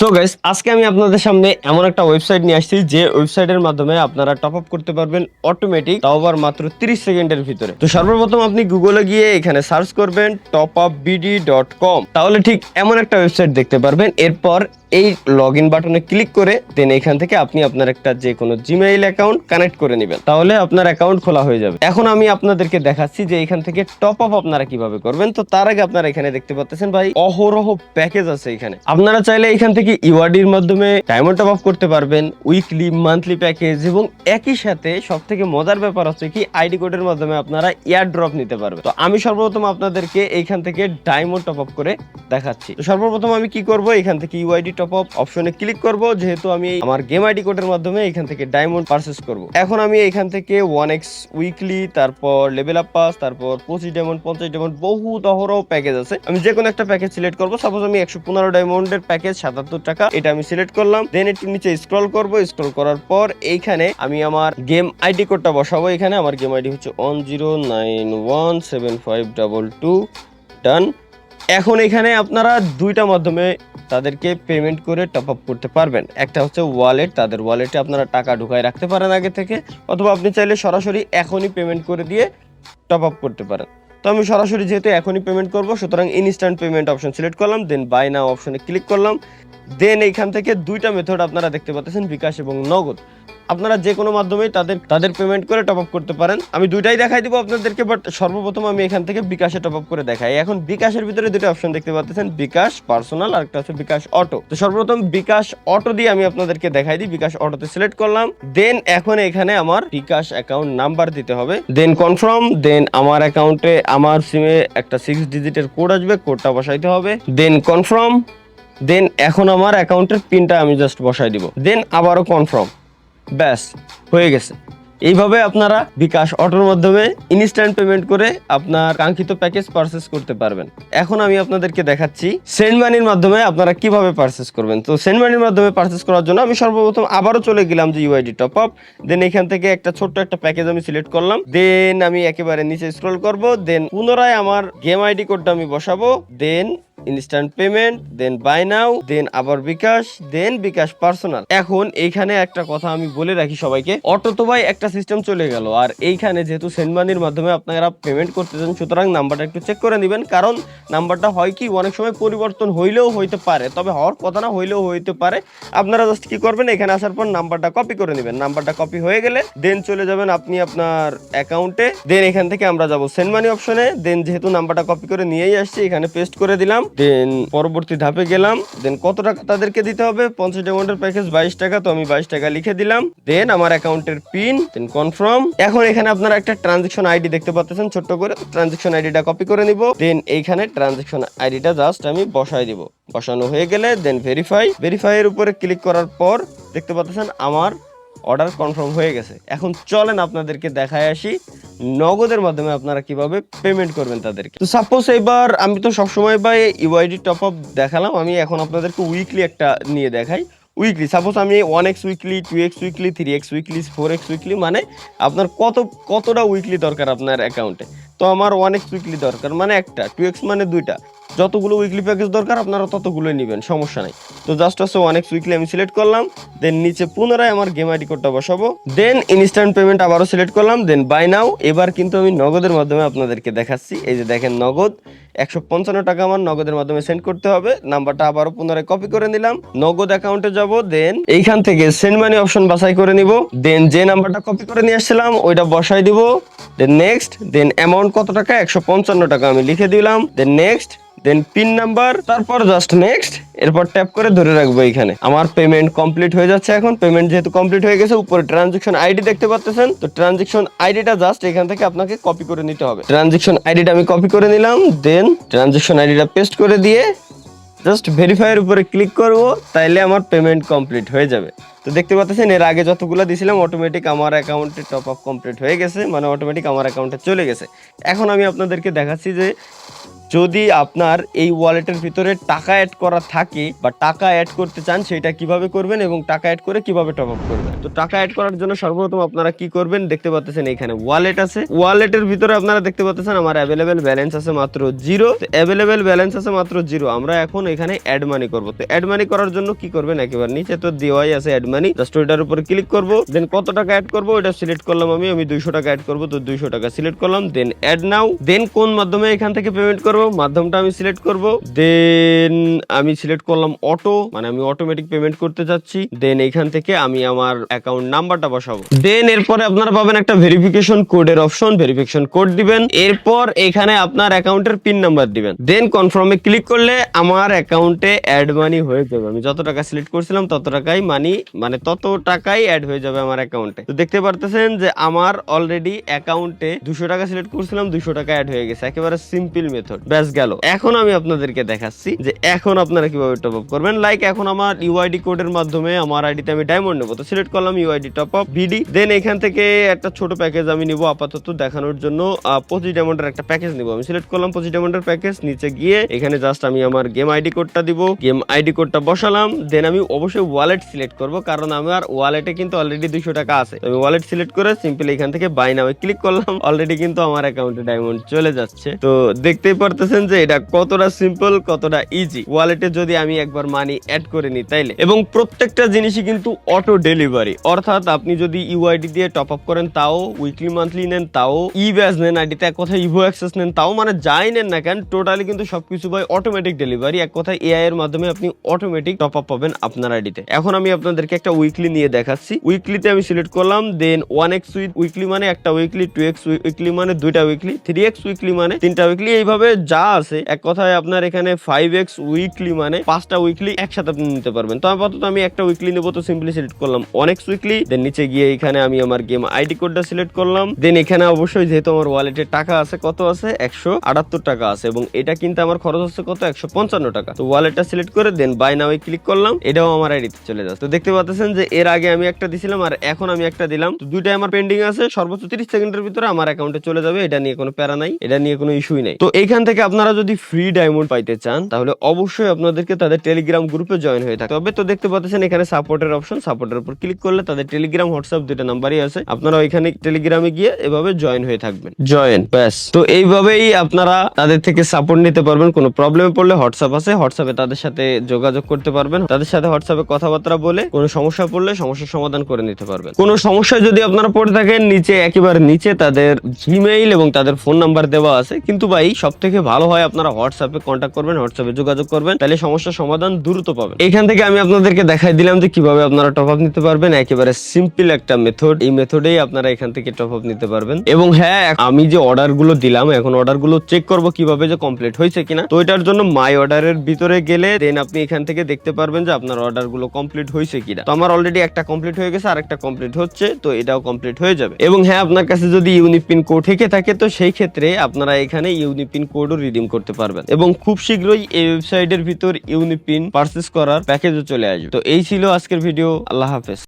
So guys আজকে আমি আপনাদের সামনে এমন একটা ওয়েবসাইট নিয়ে আসছি যে ওয়েবসাইটের মাধ্যমে আপনারা টপ আপ করতে পারবেন অটোমেটিক তাও আবার মাত্র 30 সেকেন্ডের ভিতরে। তো সর্বপ্রথম আপনি গুগলে গিয়ে এখানে সার্চ করবেন top up BD dot com তাহলে ঠিক এমন একটা ওয়েবসাইট দেখতে পারবেন। এরপর এই লগ ইন বাটনে ক্লিক করে দেন এখান থেকে আপনি আপনার একটা যে কোনো জিমেইল অ্যাকাউন্ট কানেক্ট করে নেবেন। তাহলে আপনার অ্যাকাউন্ট খোলা হয়ে যাবে। এখন আমি আপনাদেরকে দেখাচ্ছি যে এখান থেকে টপ আপ আপনারা কীভাবে করবেন। তো তার আগে আপনারা এখানে দেখতে পাচ্ছেন ভাই, অহরহ প্যাকেজ আছে এখানে। আপনারা চাইলে এখান থেকে ইওয়ার্ডির মাধ্যমে ডায়মন্ড টপ আপ করতে পারবেন উইকলি মান্থলি প্যাকেজ এবং একই সাথে সব থেকে মজার ব্যাপার হচ্ছে কি আইডি কোডের মাধ্যমে আপনারা এয়ার ড্রপ নিতে পারবেন। তো আমি সর্বপ্রথম আপনাদেরকে এইখান থেকে ডায়মন্ড টপ আপ করে দেখাচ্ছি। সর্বপ্রথম আমি কি করব, এখান থেকে ইউআইডি টপ আপ অপশনে ক্লিক করব, যেহেতু আমি আমার গেম আইডি কোডের মাধ্যমে এখান থেকে ডায়মন্ড পারচেস করব। এখন আমি এখান থেকে ওয়ান এক্স উইকলি তারপর লেভেল আপ পাস তারপর পঁচিশ ডায়মন্ড পঞ্চাশ ডায়মন্ড বহু অহরহ প্যাকেজ আছে। আমি যে কোনো একটা প্যাকেজ সিলেক্ট করব। সাপোজ আমি একশো পনেরো ডায়মন্ডের প্যাকেজ সাতাত্তর টাকা, এটা আমি সিলেক্ট করলাম। দেন একটু নিচে স্ক্রল করব। স্ক্রল করার পর এইখানে আমি আমার গেম আইডি কোডটা বসাবো। এখানে আমার গেম আইডি হচ্ছে one zero nine one seven five double two done এখন এখানে আপনারা দুইটা মাধ্যমে তাদেরকে পেমেন্ট করে টপ আপ করতে পারবেন। একটা হচ্ছে ওয়ালেট তাদের ওয়ালেটে আপনারা টাকা ঢুকায় রাখতে পারেন আগে থেকে, অথবা আপনি চাইলে সরাসরি এখনই পেমেন্ট করে দিয়ে টপ আপ করতে পারেন। তো আমি সরাসরি যেহেতু এখনই পেমেন্ট করব, সুতরাং ইনস্ট্যান্ট পেমেন্ট অপশন সিলেক্ট করলাম দেন বাই নাও অপশনে ক্লিক করলাম। দেন এইখান থেকে দুইটা মেথড আপনারা দেখতে পাচ্ছেন, বিকাশ এবং নগদ। আপনারা যে কোনো মাধ্যমেই তাদের তাদের পেমেন্ট করে টপ আপ করতে পারেন। আমি দুইটাই দেখাই দিব আপনাদেরকে বাট সর্বপ্রথম আমি এখান থেকে বিকাশে টপ আপ করে দেখাই। এখন বিকাশের ভিতরে দুটো অপশন দেখতে পাচ্ছেন, বিকাশ পার্সোনাল আর একটা হচ্ছে বিকাশ অটো তো সর্বপ্রথম বিকাশ অটো দিয়ে আমি আপনাদেরকে দেখাই দিই, বিকাশ অটোতে সিলেক্ট করলাম। দেন এখন এখানে আমার বিকাশ অ্যাকাউন্ট নাম্বার দিতে হবে। দেন কনফার্ম দেন আমার অ্যাকাউন্টে আমার সিমে একটা সিক্স ডিজিটের কোড আসবে কোডটা বসাইতে হবে। দেন কনফার্ম দেন এখন আমার অ্যাকাউন্টের পিনটা আমি জাস্ট বসাই দিব। দেন আবারও কনফার্ম ব্যাস, হয়ে গেছে। এইভাবে আপনারা বিকাশ অটোর মাধ্যমে ইনস্ট্যান্ট পেমেন্ট করে আপনার কাঙ্ক্ষিত প্যাকেজ পারচেস করতে পারবেন। এখন আমি আপনাদেরকে দেখাচ্ছি সেন্ড মানির মাধ্যমে আপনারা কীভাবে পারচেস করবেন। তো সেন্ড মানির মাধ্যমে পারচেস করার জন্য আমি সর্বপ্রথম আবারও চলে গেলাম যে ইউআইডি টপ আপ দেন এখান থেকে একটা ছোট্ট একটা প্যাকেজ আমি সিলেক্ট করলাম। দেন আমি একেবারে নিচে স্ক্রল করব। দেন পুনরায় আমার গেম আইডি কোডটা আমি বসাবো। Then instant payment then buy now then আবার বিকাশ দেন বিকাশ পার্সোনাল এখন এইখানে একটা কথা আমি বলে রাখি সবাইকে, অটো তো ভাই একটা সিস্টেম চলে গেল। আর এইখানে যেহেতু সেন্ড মানির মাধ্যমে আপনারা পেমেন্ট করতে চান, সুতরাং নাম্বারটা একটু চেক করে নেবেন। কারণ নাম্বারটা হয় কি, অনেক সময় পরিবর্তন হইলেও হইতে পারে, তবে হওয়ার কথা না হইলেও হইতে পারে। আপনারা জাস্ট কি করবেন, এখানে আসার পর নাম্বারটা কপি করে নেবেন। নাম্বারটা কপি হয়ে গেলে দেন চলে যাবেন আপনি আপনার অ্যাকাউন্টে দেন এখান থেকে আমরা যাব সেন্ড মানি অপশনে দেন যেহেতু নাম্বারটা কপি করে নিয়েই আসছি, এখানে পেস্ট করে দিলাম। দেন পরবর্তী ধাপে গেলাম। দেন কত টাকা তাদেরকে দিতে হবে? পঞ্চাশ ডায়মন্ডের প্যাকেজ বাইশ টাকা, তো আমি বাইশ টাকা লিখে দিলাম। দেন আমার অ্যাকাউন্টের পিন দেন কনফার্ম এখন এখানে আপনারা একটা ট্রানজেকশন আইডি দেখতে পাচ্ছেন, ছোট্ট করে। ট্রানজেকশন আইডিটা কপি করে নিব। দেন এইখানে ট্রানজেকশন আইডিটা জাস্ট আমি বসাই দিব। বসানো হয়ে গেলে দেন ভেরিফাই ভেরিফাই এর উপরে ক্লিক করার পর দেখতে পাচ্ছেন আমার অর্ডার কনফার্ম হয়ে গেছে। এখন চলেন আপনাদেরকে দেখায় আসি, নগদের মাধ্যমে আপনারা কীভাবে পেমেন্ট করবেন তাদেরকে। তো সাপোজ এবার আমি তো সবসময় বা ইউআইডি টপ আপ দেখালাম, আমি এখন আপনাদেরকে উইকলি একটা নিয়ে দেখাই। উইকলি সাপোজ আমি one X weekly two X weekly three X weekly four X weekly মানে আপনার কত, কতটা উইকলি দরকার আপনার অ্যাকাউন্টে তো আমার ওয়ান এক্স উইকলি দরকার মানে একটা টু এক্স মানে দুইটা। যতগুলো উইকলি প্যাকেজ দরকার, আপনারা ততগুলোই নেবেন, সমস্যা নাই। তো জাস্ট হচ্ছে ওয়ান এক্স উইকলি আমি সিলেক্ট করলাম দেন নিচে পুনরায় আমার গেম আইডি কোডটা বসাবো দেন ইনস্ট্যান্ট পেমেন্ট আবারও সিলেক্ট করলাম দেন বাই নাও এবার কিন্তু আমি নগদের মাধ্যমে আপনাদেরকে দেখাচ্ছি, এই যে দেখেন নগদ, একশো পঞ্চান্ন টাকা আমার নগদের মাধ্যমে সেন্ড করতে হবে নাম্বারটা আবারও পুনরায় কপি করে নিলাম, নগদ অ্যাকাউন্টে যাব দেন এইখান থেকে সেন্ড মানি অপশন বাছাই করে নিব দেন যে নাম্বারটা কপি করে নিয়ে আসছিলাম, ওইটা বসাই দিব দেন নেক্সট দেন অ্যামাউন্ট কত টাকা, একশো পঞ্চান্ন টাকা আমি লিখে দিলাম then next then pin number তারপর জাস্ট নেক্সট এরপর ট্যাপ করে ধরে রাখব এখানে। আমার পেমেন্ট কমপ্লিট হয়ে যাচ্ছে এখন। পেমেন্ট যেহেতু কমপ্লিট হয়ে গেছে, উপরে ট্রানজেকশন আইডি দেখতে পাচ্ছেন তো ট্রানজেকশন আইডিটা জাস্ট এখান থেকে আপনাকে কপি করে নিতে হবে। ট্রানজেকশন আইডিটা আমি কপি করে নিলাম। দেন ট্রানজেকশন আইডিটা পেস্ট করে দিয়ে জাস্ট ভেরিফাইয়ের উপরে ক্লিক করব, তাইলে আমার পেমেন্ট কমপ্লিট হয়ে যাবে। তো দেখতে পাচ্ছেন এর আগে যতগুলো দিয়েছিলাম অটোমেটিক আমার অ্যাকাউন্টে টপ আপ কমপ্লিট হয়ে গেছে মানে অটোমেটিক আমার অ্যাকাউন্টে চলে গেছে। এখন আমি আপনাদেরকে দেখাচ্ছি যে যদি আপনার এই ওয়ালেটের ভিতরে টাকা অ্যাড করা থাকে বা টাকা অ্যাড করতে চান, সেটা কীভাবে করবেন এবং টাকা অ্যাড করে কীভাবে টপ আপ করবেন? তো টাকা অ্যাড করার জন্য সর্বপ্রথম আপনারা কি করবেন? দেখতে পাচ্ছেন এখানে ওয়ালেট আছে। ওয়ালেটের ভিতরে আপনারা দেখতে পাচ্ছেন আমার অ্যাভেলেবেল ব্যালেন্স আছে মাত্র জিরো অ্যাভেলেবেল ব্যালেন্স আছে মাত্র জিরো আমরা এখন এখানে অ্যাড মানি করব। তো অ্যাড মানি করার জন্য কি করবেন? একেবারে নিচে তো দেওয়াই আছে অ্যাড মানি জাস্ট ওইটার উপর ক্লিক করব। দেন কত টাকা অ্যাড করব? ওটা সিলেক্ট করলাম আমি। আমি দুইশো টাকা অ্যাড করব। তো দুইশো টাকা সিলেক্ট করলাম। দেন অ্যাড নাও দেন কোন মাধ্যমে এখান থেকে পেমেন্ট করব মাধ্যমটা আমি সিলেক্ট করব দেন আমি সিলেক্ট করলাম অটো মানে আমি অটোমেটিক পেমেন্ট করতে যাচ্ছি দেন এখান থেকে আমি আমার অ্যাকাউন্ট নাম্বারটা বসাবো। দেন এরপরে আপনারা পাবেন একটা ভেরিফিকেশন কোডের অপশন ভেরিফিকেশন কোড দিবেন, এরপর এখানে আপনার অ্যাকাউন্টের পিন নাম্বার দিবেন। দেন কনফার্মে ক্লিক করলে আমার অ্যাকাউন্টে অ্যাড মানি হয়ে যাবে। আমি যত টাকা সিলেক্ট করছিলাম, তত টাকাই মানি মানে তত টাকাই অ্যাড হয়ে যাবে আমার অ্যাকাউন্টে তো দেখতে পারতেছেন যে আমার অলরেডি অ্যাকাউন্টে দুশো টাকা সিলেক্ট করছিলাম, দুশো টাকা অ্যাড হয়ে গেছে। একেবারে সিম্পল মেথড ব্যাস গেল। এখন আমি আপনাদেরকে দেখাচ্ছি যে এখন আপনারা কীভাবে টপ আপ করবেন। লাইক এখন আমার ইউআইডি কোডের মাধ্যমে আমার আইডিতে আমি ডায়মন্ড নেব। তো সিলেক্ট করলাম UID top up BD then এখান থেকে একটা ছোট প্যাকেজ আমি নিব আপাতত দেখানোর জন্য। পঁচিশ ডায়মন্ডের একটা প্যাকেজ নিব। আমি সিলেক্ট করলাম পঁচিশ ডায়মন্ডের প্যাকেজ নিচে গিয়ে এখানে জাস্ট আমি আমার গেম আইডি কোডটা দিব। গেম আইডি কোডটা বসালাম। দেন আমি অবশ্যই ওয়ালেট সিলেক্ট করব। কারণ আমার ওয়ালেটে কিন্তু অলরেডি দুইশো টাকা আছে। আমি ওয়ালেট সিলেক্ট করে সিম্পল এখান থেকে বাই নামে ক্লিক করলাম। অলরেডি কিন্তু আমার অ্যাকাউন্টে ডায়মন্ড চলে যাচ্ছে। তো দেখতেই পারতেছেন যে এটা কতটা সিম্পল কতটা ইজি ওয়ালেটে যদি আমি একবার মানি অ্যাড করে নিই তাইলে। এবং প্রত্যেকটা জিনিসই কিন্তু অটো ডেলিভারি অর্থাৎ আপনি যদি ইউআইডি দিয়ে টপ আপ করেন, তাও উইকলি মান্থলি নেন, তাও ই ব্যাজ নেন আইডিতে এক কথায় ইভো অ্যাক্সেস নেন, তাও মানে যাই নেন না কেন টোটালি কিন্তু সবকিছু ভাই অটোমেটিক ডেলিভারি এক কথায় এআই এর মাধ্যমে আপনি অটোমেটিক টপ আপ পাবেন আপনার আইডিতে এখন আমি আপনাদেরকে একটা উইকলি নিয়ে দেখাচ্ছি। উইকলিতে আমি সিলেক্ট করলাম দেন ওয়ান এক্স উইকলি মানে একটা উইকলি টু এক্স উইকলি মানে দুইটা উইকলি থ্রি এক্স উইকলি মানে তিনটা উইকলি এইভাবে যা আছে, এক কথায় আপনার এখানে ফাইভ এক্স উইকলি মানে পাঁচটা উইকলি একসাথে আপনি নিতে পারবেন। তো আপাতত আমি একটা উইকলি নেব, তো সিম্পলি সিলেক্ট করলাম অনেক উইকলি দেন নিচে গিয়ে এখানে আমি আমার গেম আইডি কোডটা সিলেক্ট করলাম। দেন এখানে অবশ্যই যেহেতু আমার ওয়ালেটে টাকা আছে, কত আছে? একশো আটাত্তর টাকা আছে এবং এটা কিন্তু আমার খরচ হচ্ছে কত? একশো পঞ্চান্ন টাকা। তো ওয়ালেটটা সিলেক্ট করে দেন বাই নামে ক্লিক করলাম, এটাও আমার আইডিতে চলে যাচ্ছে। তো দেখতে পাচ্ছেন যে এর আগে আমি একটা দিছিলাম আর এখন আমি একটা দিলাম। তো দুইটাই আমার পেন্ডিং আছে, সর্বোচ্চ তিরিশ সেকেন্ডের ভিতরে আমার অ্যাকাউন্টে চলে যাবে, এটা নিয়ে কোনো প্যারা নাই, এটা নিয়ে কোনো ইস্যুই নাই। তো এইখান থেকে আপনারা যদি ফ্রি ডায়মন্ড পাইতে চান তাহলে অবশ্যই আপনাদেরকে তাদের টেলিগ্রাম গ্রুপে জয়েন হয়ে থাকতে হবে। তো দেখতে পাচ্ছেন এখানে সাপোর্টের অপশন সাপোর্টের উপর ক্লিক করলে তাদের টেলিগ্রাম হোয়াটসঅ্যাপ দুইটা নাম্বারই আছে। আপনারা ওইখানে টেলিগ্রামে গিয়ে এভাবে জয়েন হয়ে থাকবেন। জয়েন ব্যাস। তো এইভাবেই আপনারা তাদের থেকে সাপোর্ট নিতে পারবেন। কোনো প্রবলেমে পড়লে হোয়াটসঅ্যাপ আছে। হোয়াটসঅ্যাপে তাদের সাথে যোগাযোগ করতে পারবেন। তাদের সাথে হোয়াটসঅ্যাপে কথাবার্তা বলে কোনো সমস্যা পড়লে সমস্যার সমাধান করে নিতে পারবেন। কোনো সমস্যা যদি আপনারা পড়ে থাকেন নিচে একেবারে নিচে তাদের জিমেইল এবং তাদের ফোন নাম্বার দেওয়া আছে। কিন্তু ভাই সব থেকে ভালো হয় আপনারা হোয়াটসঅ্যাপে কন্ট্যাক্ট করবেন হোয়াটসঅ্যাপে যোগাযোগ করবেন, তাহলে সমস্যার সমাধান দ্রুত পাবেন। এখান থেকে আমি আপনাদেরকে দেখাই দিলাম যে কীভাবে আপনারা টপ আপ নিতে পারবেন, একেবারে সিম্পল একটা মেথড এই মেথডেই আপনারা এখান থেকে টপ আপ নিতে পারবেন। এবং হ্যাঁ আমি যে অর্ডারগুলো দিলাম, এখন অর্ডারগুলো চেক করব কীভাবে যে কমপ্লিট হয়েছে কিনা। তো এটার জন্য মাই অর্ডারের ভিতরে গেলে দেন আপনি এখান থেকে দেখতে পারবেন যে আপনার অর্ডারগুলো কমপ্লিট হয়েছে কিনা। তো আমার অলরেডি একটা কমপ্লিট হয়ে গেছে আর একটা কমপ্লিট হচ্ছে, তো এটাও কমপ্লিট হয়ে যাবে। এবং হ্যাঁ আপনার কাছে যদি ইউনিপিন কোড থেকে থাকে, তো সেই ক্ষেত্রে আপনারা এখানে ইউনিপিন কোডও রিডিম করতে পারবেন। এবং খুব শীঘ্রই এই ওয়েবসাইটের ভিতর ইউনিপিন পারচেস করার প্যাকেজও চলে আসবে। তো এই ছিল আজকের ভিডিও আল্লাহ হাফেজ।